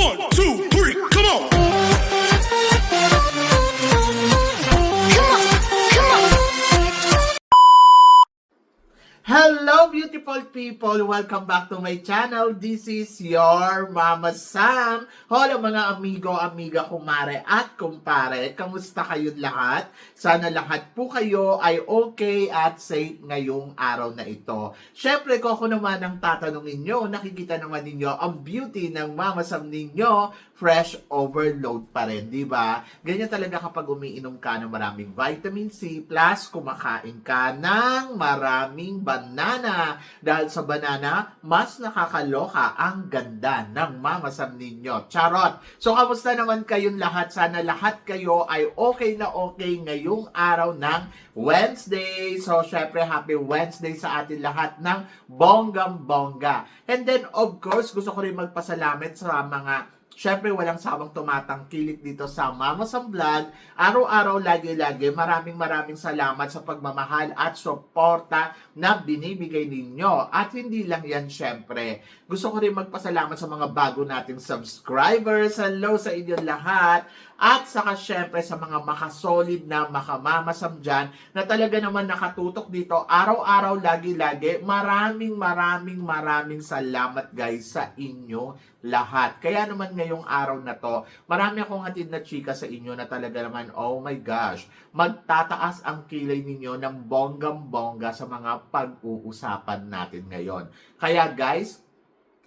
One, two, beautiful people! Welcome back to my channel. This is your Mama Sam. Hola mga amigo, amiga, kumare at kumpare. Kamusta kayong lahat? Sana lahat po kayo ay okay at safe ngayong araw na ito. Syempre ko ako naman ang tatanungin nyo, nakikita naman ninyo ang beauty ng Mama Sam ninyo, fresh overload pa rin, di ba? Ganyan talaga kapag umiinom ka ng maraming vitamin C plus kumakain ka ng maraming banana. Dahil sa banana, mas nakakaloka ang ganda ng mamasam ninyo. Charot! So, kamusta naman kayong lahat? Sana lahat kayo ay okay na okay ngayong araw ng Wednesday. So, syempre, happy Wednesday sa atin lahat ng bonggang-bongga. And then, of course, gusto ko rin magpasalamat sa mga Siyempre, walang sawang tumatangkilik dito sa Mama Sam Vlog. Araw-araw, lagi-lagi, maraming maraming salamat sa pagmamahal at suporta na binibigay ninyo. At hindi lang yan, siyempre. Gusto ko rin magpasalamat sa mga bago nating subscribers. Hello sa inyo lahat. At saka syempre sa mga makasolid na makamamasam dyan na talaga naman nakatutok dito araw-araw, lagi-lagi. Maraming maraming maraming salamat guys sa inyo lahat. Kaya naman ngayong araw na to, marami akong hatid na chika sa inyo na talaga naman, oh my gosh, magtataas ang kilay ninyo ng bonggam-bongga sa mga pag-uusapan natin ngayon. Kaya guys,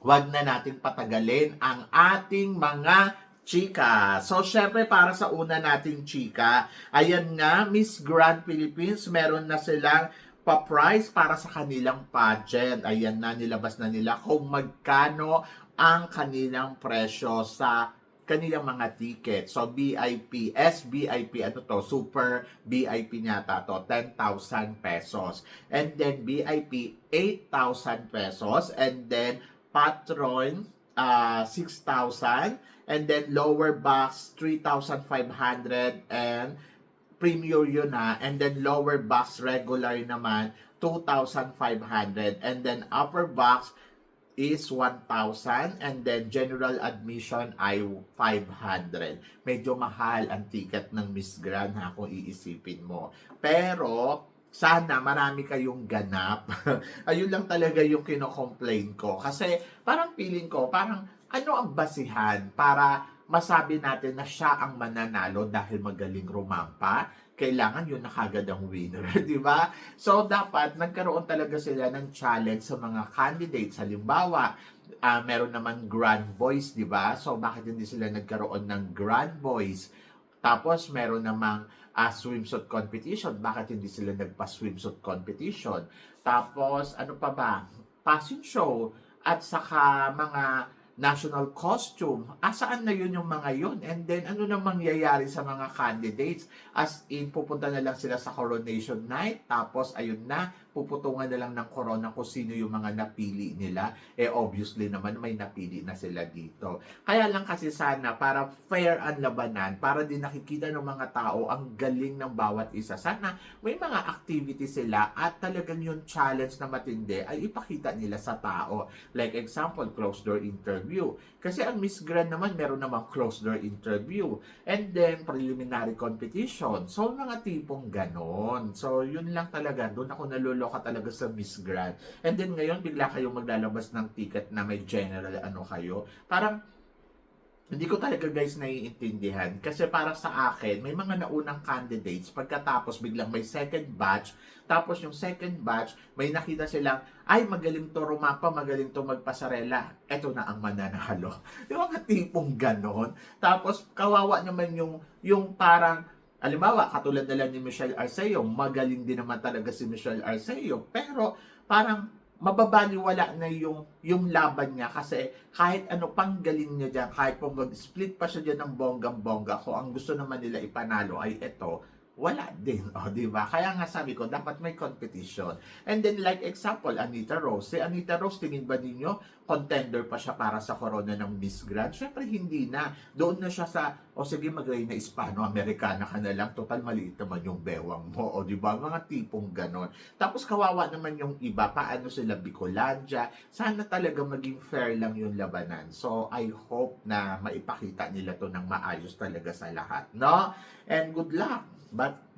wag na natin patagalin ang ating mga chika. So, syempre, para sa una nating chika, ayan nga, Miss Grand Philippines, meron na silang pa-price para sa kanilang pageant. Ayan na, nilabas na nila kung magkano ang kanilang presyo sa kanilang mga ticket. So, VIP, SVIP, ano to, Super VIP nyata to, 10,000 pesos. And then, VIP, 8,000 pesos. And then, Patron, uh, 6,000. And then, lower box, 3,500. And premium yun na. And then, lower box, regular naman, 2,500. And then, upper box, is 1,000 and then general admission ay 500. Medyo mahal ang ticket ng Miss Grand ha kung iisipin mo. Pero sana marami kayong ganap. Ayun lang talaga yung kino-complain ko. Kasi parang feeling ko, parang ano ang basihan para masabi natin na siya ang mananalo dahil magaling rumampa? kailangan yun na kagad ang winner, di ba? So, dapat nagkaroon talaga sila ng challenge sa mga candidates. Halimbawa, uh, meron naman Grand Boys, di ba? So, bakit hindi sila nagkaroon ng Grand Boys? Tapos, meron namang uh, swimsuit competition. Bakit hindi sila nagpa-swimsuit competition? Tapos, ano pa ba? Fashion show. At saka mga national costume. Asaan na yun yung mga yun? And then, ano na mangyayari sa mga candidates? As in, pupunta na lang sila sa coronation night, tapos ayun na, puputungan na lang ng corona kung sino yung mga napili nila. Eh, obviously naman, may napili na sila dito. Kaya lang kasi sana, para fair ang labanan, para din nakikita ng mga tao ang galing ng bawat isa. Sana, may mga activity sila at talagang yung challenge na matindi ay ipakita nila sa tao. Like example, closed door interview. Kasi ang Miss Grand naman, meron namang closed door interview. And then, preliminary competition. So, mga tipong ganon. So, yun lang talaga. Doon ako naluloka talaga sa Miss Grand. And then, ngayon, bigla kayong maglalabas ng ticket na may general ano kayo. Parang, hindi ko talaga guys naiintindihan. Kasi para sa akin, may mga naunang candidates, pagkatapos biglang may second batch, tapos yung second batch, may nakita silang, ay magaling to rumapa, magaling to magpasarela, eto na ang mananalo. Yung mga tipong ganon. Tapos kawawa naman yung, yung parang, Halimbawa, katulad na lang ni Michelle Arceo, magaling din naman talaga si Michelle Arceo, pero parang mababaliwala na yung, yung laban niya kasi kahit ano pang galing niya dyan, kahit kung mag-split pa siya dyan ng bonggang-bongga, kung ang gusto naman nila ipanalo ay ito, wala din, o, oh, di ba? Kaya nga sabi ko, dapat may competition. And then, like example, Anita Rose. Si Anita Rose, tingin ba ninyo, contender pa siya para sa corona ng Miss Grand. Syempre, hindi na. Doon na siya sa, o sige, mag-Reyna Hispano-Americana ka na lang. Total, maliit naman yung bewang mo. O, di ba? Mga tipong ganon. Tapos, kawawa naman yung iba. Paano sila Bicolandia? Sana talaga maging fair lang yung labanan. So, I hope na maipakita nila to ng maayos talaga sa lahat. No? And good luck. But,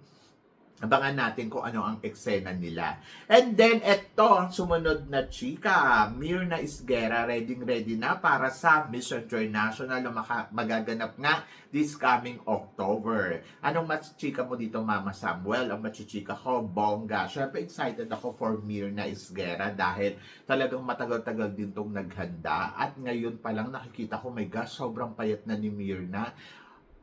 Abangan natin kung ano ang eksena nila. And then, eto ang sumunod na chika. Mirna Isguera, ready ready na para sa Miss International na magaganap nga this coming October. Anong mas chika mo dito, Mama Samuel? Ang machichika ko, bongga. Siyempre, excited ako for Mirna Isguera dahil talagang matagal-tagal din tong naghanda. At ngayon pa lang nakikita ko, my gosh, sobrang payat na ni Mirna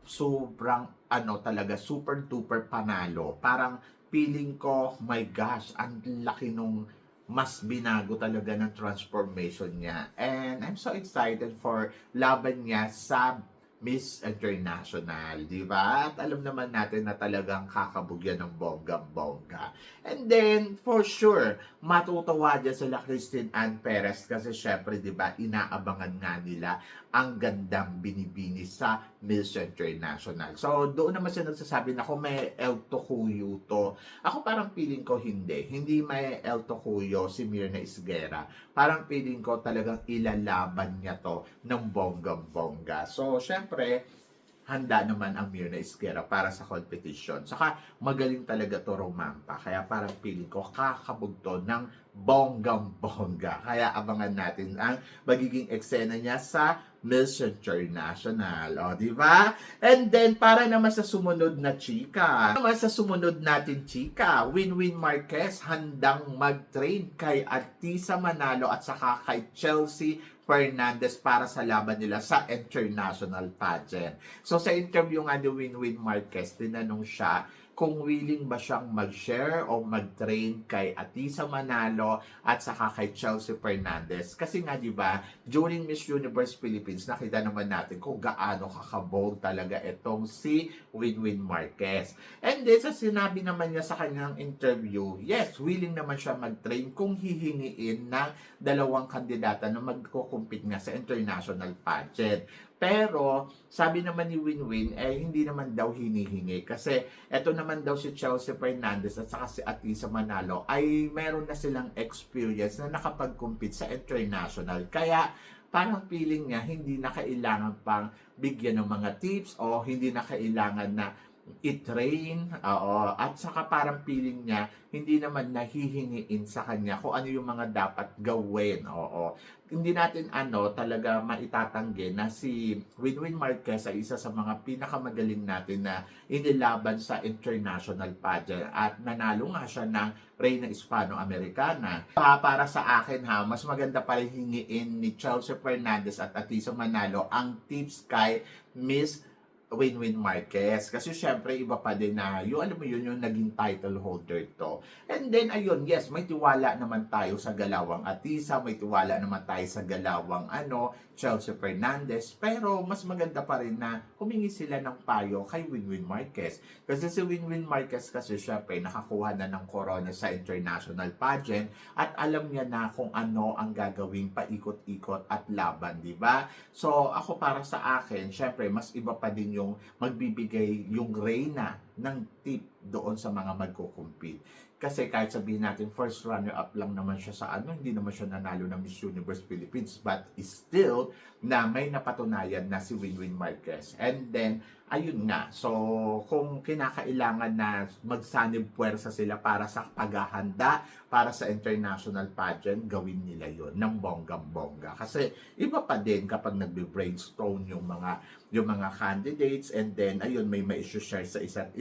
sobrang ano talaga super duper panalo. Parang feeling ko, my gosh, ang laki nung mas binago talaga ng transformation niya. And I'm so excited for laban niya sa Miss International, di ba? At alam naman natin na talagang kakabugyan ng bonggang-bongga. And then, for sure, matutuwa dyan sila Christine Ann Perez kasi syempre, di ba, inaabangan nga nila ang gandang binibini sa Miss International. So, doon naman siya nagsasabi na kung may El Tocuyo to. Ako parang feeling ko hindi. Hindi may El Tocuyo si Mirna Isguera. Parang feeling ko talagang ilalaban niya to ng bonggang-bongga. So, syempre, handa naman ang Mirna Isguera para sa competition. Saka magaling talaga to romampa. Kaya parang feeling ko kakabog to ng bonggang-bongga. Kaya abangan natin ang magiging eksena niya sa Miss International. O, di ba? And then, para naman sa sumunod na chika. Naman sa sumunod natin chika, Win-Win Marquez handang mag-train kay Artisa Manalo at saka kay Chelsea Fernandez para sa laban nila sa international pageant. So sa interview nga ni Win-Win Marquez, tinanong siya kung willing ba siyang mag-share o mag-train kay Atisa Manalo at saka kay Chelsea Fernandez. Kasi nga 'di ba, during Miss Universe Philippines, nakita naman natin kung gaano kakabog talaga itong si Win-Win Marquez. And then sa sinabi naman niya sa kanyang interview, yes, willing naman siya mag-train kung hihingiin ng dalawang kandidata na magko-compete nga sa international pageant. Pero, sabi naman ni Win-Win, eh, hindi naman daw hinihingi. Kasi, eto naman daw si Chelsea Fernandez at saka si Atisa Manalo ay meron na silang experience na nakapag-compete sa international. Kaya, parang feeling niya, hindi na kailangan pang bigyan ng mga tips o hindi na kailangan na i-train, oo, at saka parang feeling niya, hindi naman nahihingiin sa kanya kung ano yung mga dapat gawin, oo. Hindi natin ano talaga maitatanggi na si Winwin Marquez ay isa sa mga pinakamagaling natin na inilaban sa international pageant at nanalo nga siya ng Reyna Hispano-Americana. Pa, para sa akin ha, mas maganda pa rin hingiin ni Chelsea Fernandez at Atisa Manalo ang tips kay Miss Win-Win Marquez. Kasi syempre, iba pa din na, yung alam mo yun, yung naging title holder to. And then, ayun, yes, may tiwala naman tayo sa galawang Atisa, may tiwala naman tayo sa galawang, ano, Chelsea Fernandez. Pero, mas maganda pa rin na humingi sila ng payo kay Win-Win Marquez. Kasi si Win-Win Marquez kasi syempre, nakakuha na ng corona sa international pageant at alam niya na kung ano ang gagawing paikot-ikot at laban, di ba? So, ako para sa akin, syempre, mas iba pa din yung magbibigay yung Reyna ng tip doon sa mga magko-compete. Kasi kahit sabihin natin first runner-up lang naman siya sa ano, hindi naman siya nanalo ng Miss Universe Philippines but still na may napatunayan na si Winwin Marquez. And then, ayun nga. So, kung kinakailangan na magsanib puwersa sila para sa paghahanda para sa international pageant, gawin nila yon ng bonggang-bongga. Kasi iba pa din kapag nagbe-brainstorm yung mga yung mga candidates and then ayun may mai-share sa isa't isa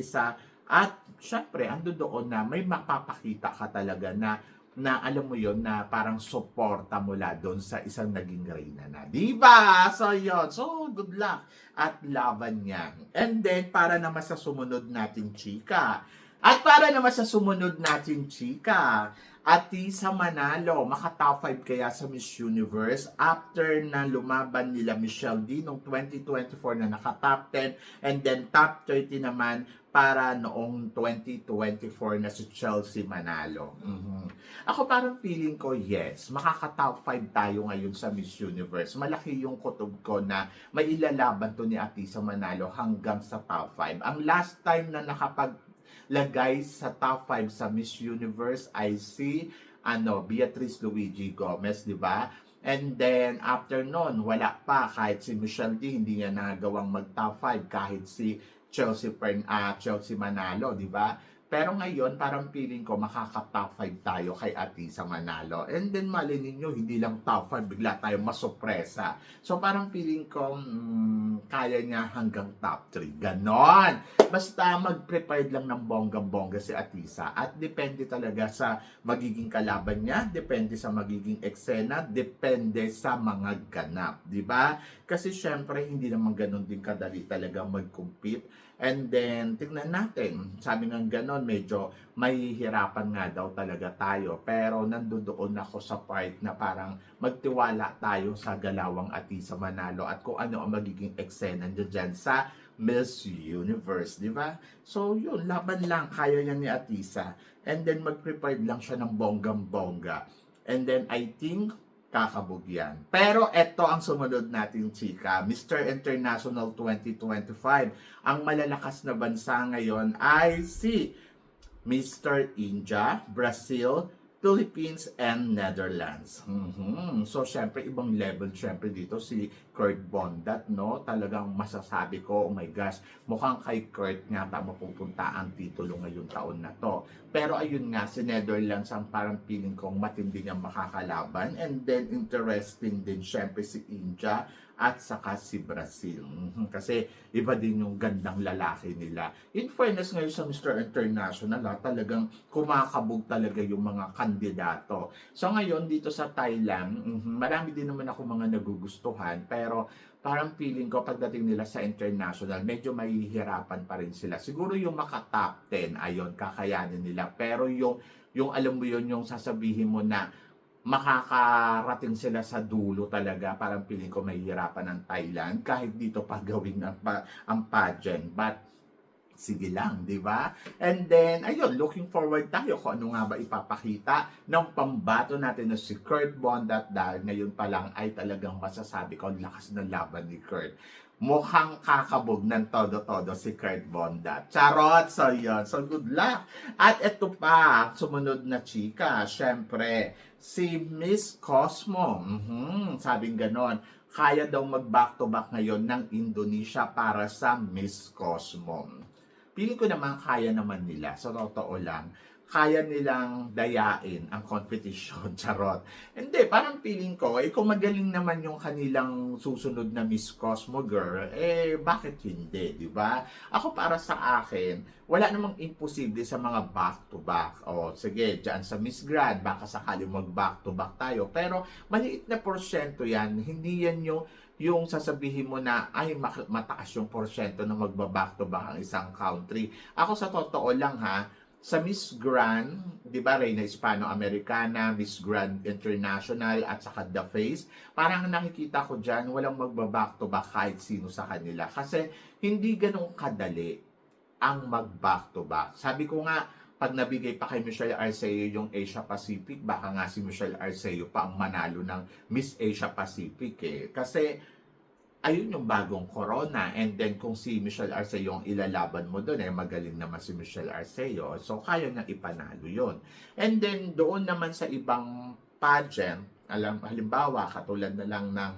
at syempre ando doon na may mapapakita ka talaga na na alam mo yon na parang suporta mula doon sa isang naging reyna na. Di ba? So, yon So, good luck. At laban niya. And then, para naman sa sumunod nating chika, At para naman sa sumunod natin, chika, Atisa Manalo, maka top 5 kaya sa Miss Universe after na lumaban nila Michelle D noong 2024 na naka top 10 and then top 30 naman para noong 2024 na si Chelsea Manalo. Mhm. Ako parang feeling ko, yes, makaka-top 5 tayo ngayon sa Miss Universe. Malaki yung kutob ko na may ilalaban to ni Atisa Manalo hanggang sa top 5. Ang last time na nakapag lagay sa top 5 sa Miss Universe ay si ano, Beatrice Luigi Gomez, di ba? And then, after nun, wala pa. Kahit si Michelle D, hindi niya nagawang mag-top 5. Kahit si Chelsea, Pern, ah, Chelsea Manalo, di ba? Pero ngayon, parang feeling ko makaka-top 5 tayo kay Atisa Manalo. And then, mali ninyo, hindi lang top 5, bigla tayo masopresa. So, parang feeling ko, mm, kaya niya hanggang top 3. Ganon! Basta mag-prepared lang ng bonggang-bongga si Atisa. At depende talaga sa magiging kalaban niya, depende sa magiging eksena, depende sa mga ganap. ba? Kasi syempre, hindi naman ganun din kadali talaga mag-compete. And then, tignan natin. Sabi nga ganon, medyo mahihirapan nga daw talaga tayo. Pero nandoon ako sa part na parang magtiwala tayo sa galawang Atisa Manalo at kung ano ang magiging eksena niya dyan sa Miss Universe, di ba? So, yun, laban lang, kaya yan ni Atisa. And then, mag-prepared lang siya ng bonggang-bongga. And then, I think, kakabog yan. Pero eto ang sumunod nating chika, Mr. International 2025. Ang malalakas na bansa ngayon ay si Mr. India, Brazil, Philippines, and Netherlands. Mhm. So, syempre, ibang level syempre dito si Kurt Bondat, no? Talagang masasabi ko, oh my gosh, mukhang kay Kurt nga ta mapupunta ang titulo ngayong taon na to. Pero ayun nga, si Netherlands ang parang feeling kong matindi niyang makakalaban. And then, interesting din syempre si India at saka si Brazil. Mhm. Kasi iba din yung gandang lalaki nila. In fairness ngayon sa Mr. International, ha, talagang kumakabog talaga yung mga kandidato. So ngayon dito sa Thailand, mhm, marami din naman ako mga nagugustuhan, pero parang feeling ko pagdating nila sa international, medyo mahihirapan pa rin sila. Siguro yung maka-top 10, ayon, kakayanin nila. Pero yung, yung alam mo yun, yung sasabihin mo na makakarating sila sa dulo talaga. Parang feeling ko mahihirapan ng Thailand kahit dito pa gawin ang, ang pageant. But sige lang, di ba? And then, ayun, looking forward tayo kung ano nga ba ipapakita ng pambato natin na si Kurt Bondat dahil ngayon pa lang ay talagang masasabi ko ang lakas ng laban ni Kurt. Mukhang kakabog ng todo-todo si Kurt Bondat. Charot! So, yun. So, good luck! At ito pa, sumunod na chika, syempre, si Miss Cosmo. Mhm, sabing ganon, kaya daw mag-back-to-back ngayon ng Indonesia para sa Miss Cosmo. Piling ko naman kaya naman nila, sa totoo lang, kaya nilang dayain ang competition, charot. Hindi, parang feeling ko, eh kung magaling naman yung kanilang susunod na Miss Cosmo girl, eh bakit hindi, di ba? Ako para sa akin, wala namang imposible sa mga back-to-back. O sige, dyan sa Miss Grand, baka sakali mag-back-to-back tayo. Pero maliit na porsyento yan, hindi yan yung yung sasabihin mo na ay mataas yung porsyento na magba-back to back ang isang country. Ako sa totoo lang ha, sa Miss Grand, 'di ba, Reina Hispano-Americana, Miss Grand International at saka The Face, parang nakikita ko diyan walang magba-back to back kahit sino sa kanila kasi hindi ganun kadali ang mag-back to back. Sabi ko nga, pag nabigay pa kay Michelle Arceo yung Asia Pacific, baka nga si Michelle Arceo pa ang manalo ng Miss Asia Pacific eh. Kasi ayun yung bagong corona. And then kung si Michelle Arceo ang ilalaban mo doon, eh magaling naman si Michelle Arceo. So kaya niya ipanalo yon And then doon naman sa ibang pageant, alam, halimbawa katulad na lang ng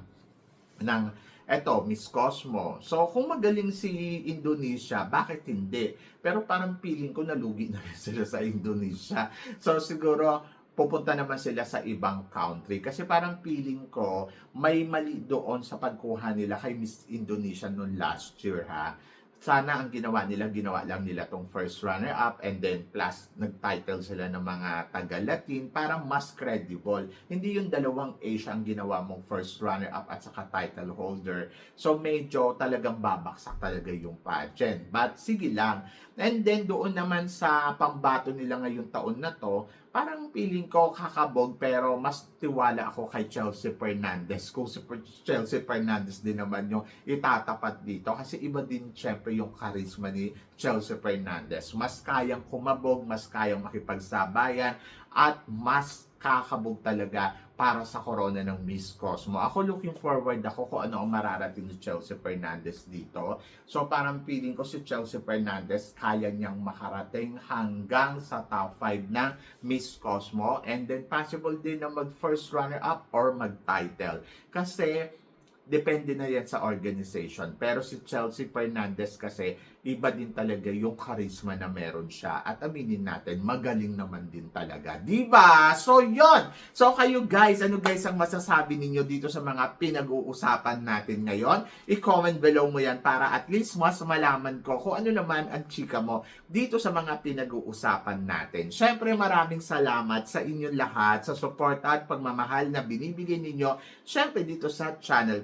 ng eto, Miss Cosmo. So, kung magaling si Indonesia, bakit hindi? Pero parang feeling ko nalugi na rin sila sa Indonesia. So, siguro, pupunta naman sila sa ibang country. Kasi parang feeling ko, may mali doon sa pagkuha nila kay Miss Indonesia noon last year, ha? sana ang ginawa nila, ginawa lang nila tong first runner-up and then plus nag-title sila ng mga taga-Latin para mas credible. Hindi yung dalawang Asia ang ginawa mong first runner-up at saka title holder. So medyo talagang babaksak talaga yung pageant. But sige lang. And then doon naman sa pambato nila ngayong taon na to, parang feeling ko kakabog pero mas tiwala ako kay Chelsea Fernandez. Kung si Chelsea Fernandez din naman yung itatapat dito kasi iba din syempre yung charisma ni Chelsea Fernandez. Mas kayang kumabog, mas kayang makipagsabayan at mas kakabog talaga para sa corona ng Miss Cosmo. Ako looking forward ako kung ano ang mararating ni Chelsea Fernandez dito. So parang feeling ko si Chelsea Fernandez kaya niyang makarating hanggang sa top 5 ng Miss Cosmo and then possible din na mag first runner up or mag title. Kasi depende na yan sa organization. Pero si Chelsea Fernandez kasi iba din talaga yung charisma na meron siya. At aminin natin, magaling naman din talaga. Ba? So, yon So, kayo guys, ano guys ang masasabi ninyo dito sa mga pinag-uusapan natin ngayon? I-comment below mo yan para at least mas malaman ko kung ano naman ang chika mo dito sa mga pinag-uusapan natin. Syempre, maraming salamat sa inyong lahat sa support at pagmamahal na binibigay ninyo syempre dito sa channel.